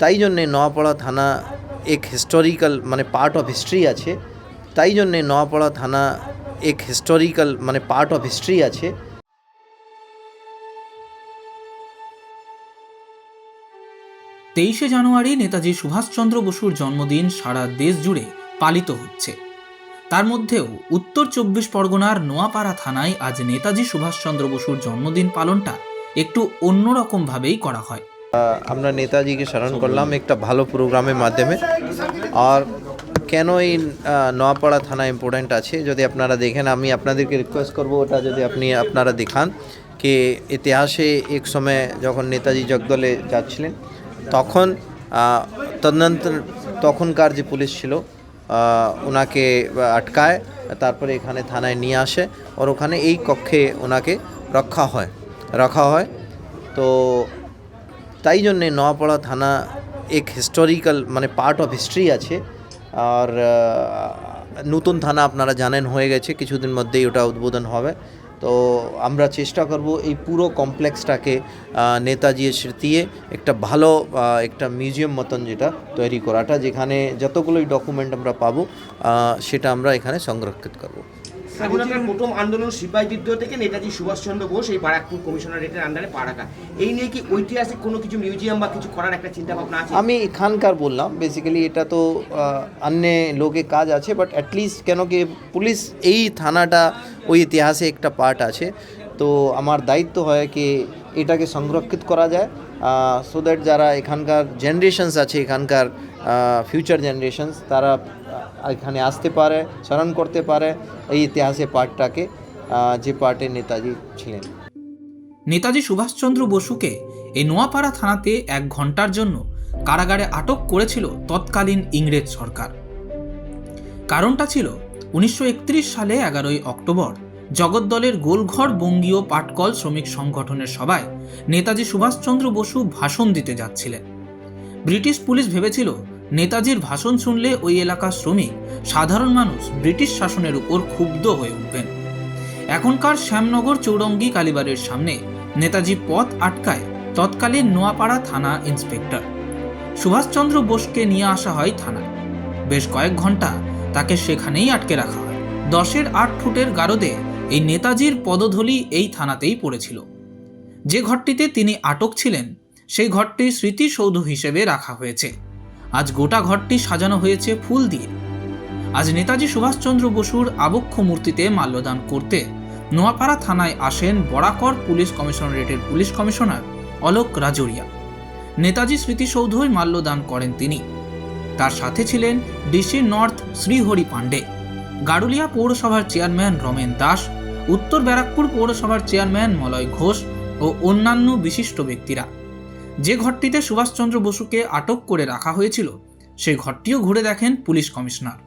তাই জন্যে নোয়াপাড়া থানা এক হিস্টোরিক্যাল মানে পার্ট অফ হিস্ট্রি আছে। তাই জন্যে নোয়াপাড়া থানা এক হিস্টোরিক্যাল মানে পার্ট অফ হিস্ট্রি আছে। তেইশে জানুয়ারি নেতাজি সুভাষচন্দ্র বসুর জন্মদিন সারা দেশ জুড়ে পালিত হচ্ছে। তার মধ্যেও উত্তর চব্বিশ পরগনার নোয়াপাড়া থানায় আজ নেতাজি সুভাষচন্দ্র বসুর জন্মদিন পালনটা একটু অন্যরকমভাবেই করা হয়। আমরা নেতাজিকে স্মরণ করলাম একটা ভালো প্রোগ্রামের মাধ্যমে। আর কেন এই নোয়াপাড়া থানা ইম্পর্ট্যান্ট আছে? যদি আপনারা দেখেন আমি আপনাদেরকে রিকোয়েস্ট করব ওটা যদি আপনি আপনারা দেখান কি ইতিহাসে এক সময় যখন নেতাজি জগদলে যাচ্ছিলেন তখন আহ, তদনন্তর তখনকার যে পুলিশ ছিল ওনাকে আটকায় তারপরে এখানে থানায় নিয়ে আসে আর ওখানে এই কক্ষে ওনাকে রক্ষা হয় রাখা হয়। তো তাই জন্যে নোয়াপাড়া থানা এক হিস্টোরিক্যাল মানে পার্ট অফ হিস্ট্রি আছে। আর নতুন থানা আপনারা জানেন হয়ে গেছে, কিছুদিন মধ্যেই ওটা উদ্বোধন হবে। তো আমরা চেষ্টা করব এই পুরো কমপ্লেক্সটাকে নেতাজির স্মৃতিয়ে একটা ভালো একটা মিউজিয়াম মতন যেটা তৈরি করাটা, যেখানে যতগুলোই ডকুমেন্ট আমরা পাবো সেটা আমরা এখানে সংরক্ষিত করব। স্বাধীনতার প্রথম আন্দোলন সিপাহী যুদ্ধ থেকে নেতাজি সুভাষচন্দ্র বোস এই বারাকপুর কমিশনারেটের আন্ডারে পা রাখা। এই নিয়ে কি ঐতিহাসিক কোনো কিছু মিউজিয়াম বা কিছু করার একটা চিন্তা ভাবনা আছে? আমি এখানকার বললাম বেসিক্যালি এটা তো অন্য লোকে কাজ আছে বাট অ্যাটলিস্ট কেন কি পুলিশ এই থানাটা ওই ইতিহাসে একটা পার্ট আছে। তো আমার দায়িত্ব হয় কি এটাকে সংরক্ষিত করা যায় সো দ্যাট যারা এখানকার জেনারেশনস আছে এখানকার ফিউচার জেনারেশনস তারা এখানে আসতে পারে স্মরণ করতে পারে। এই ইতিহাসে আহ, যে পার্টে নেতাজি ছিলেন। নেতাজি সুভাষচন্দ্র বসুকে এই নোয়াপাড়া থানাতে এক ঘণ্টার জন্য কারাগারে আটক করেছিল তৎকালীন ইংরেজ সরকার। কারণটা ছিল উনিশশো একত্রিশ সালে এগারোই অক্টোবর জগদ্দলের গোলঘর বঙ্গীয় পাটকল শ্রমিক সংগঠনের সভায় নেতাজি সুভাষচন্দ্র বসু ভাষণ দিতে যাচ্ছিলেন। ব্রিটিশ পুলিশ ভেবেছিল নেতাজির ভাষণ শুনলে ওই এলাকার শ্রমিক, সাধারণ মানুষ ব্রিটিশ শাসনের উপর ক্ষুব্ধ হয়ে উঠবেন। এখনকার শ্যামনগর চৌরঙ্গি কালীবাড়ির সামনে নেতাজি পথ আটকায় তৎকালীন নোয়াপাড়া থানা ইন্সপেক্টর। সুভাষচন্দ্র বোসকে নিয়ে আসা হয় থানায়। বেশ কয়েক ঘণ্টা তাকে সেখানেই আটকে রাখা হয়। দশের আট ফুটের গারদে এই নেতাজির পদধূলি এই থানাতেই পড়েছিল। যে ঘরটিতে তিনি আটক ছিলেন, সেই ঘরটি স্মৃতিসৌধ হিসেবে রাখা হয়েছে। আজ গোটা ঘরটি সাজানো হয়েছে ফুল দিয়ে। আজ নেতাজি সুভাষচন্দ্র বসুর আবক্ষ মূর্তিতে মাল্যদান করতে নোয়াপাড়া থানায় আসেন বরাকর পুলিশ কমিশনারেটের পুলিশ কমিশনার অলোক রাজরিয়া। নেতাজি স্মৃতিসৌধই মাল্যদান করেন তিনি। তার সাথে ছিলেন ডিসি নর্থ শ্রীহরি পাণ্ডে। গাড়ুলিয়া পৌরসভার চেয়ারম্যান রমেন দাস, উত্তর ব্যারাকপুর পৌরসভার চেয়ারম্যান মলয় ঘোষ ও অন্যান্য বিশিষ্ট ব্যক্তিরা। যে ঘরটিতে সুভাষচন্দ্র বসুকে আটক করে রাখা হয়েছিল সেই ঘরটিও ঘুরে দেখেন পুলিশ কমিশনার।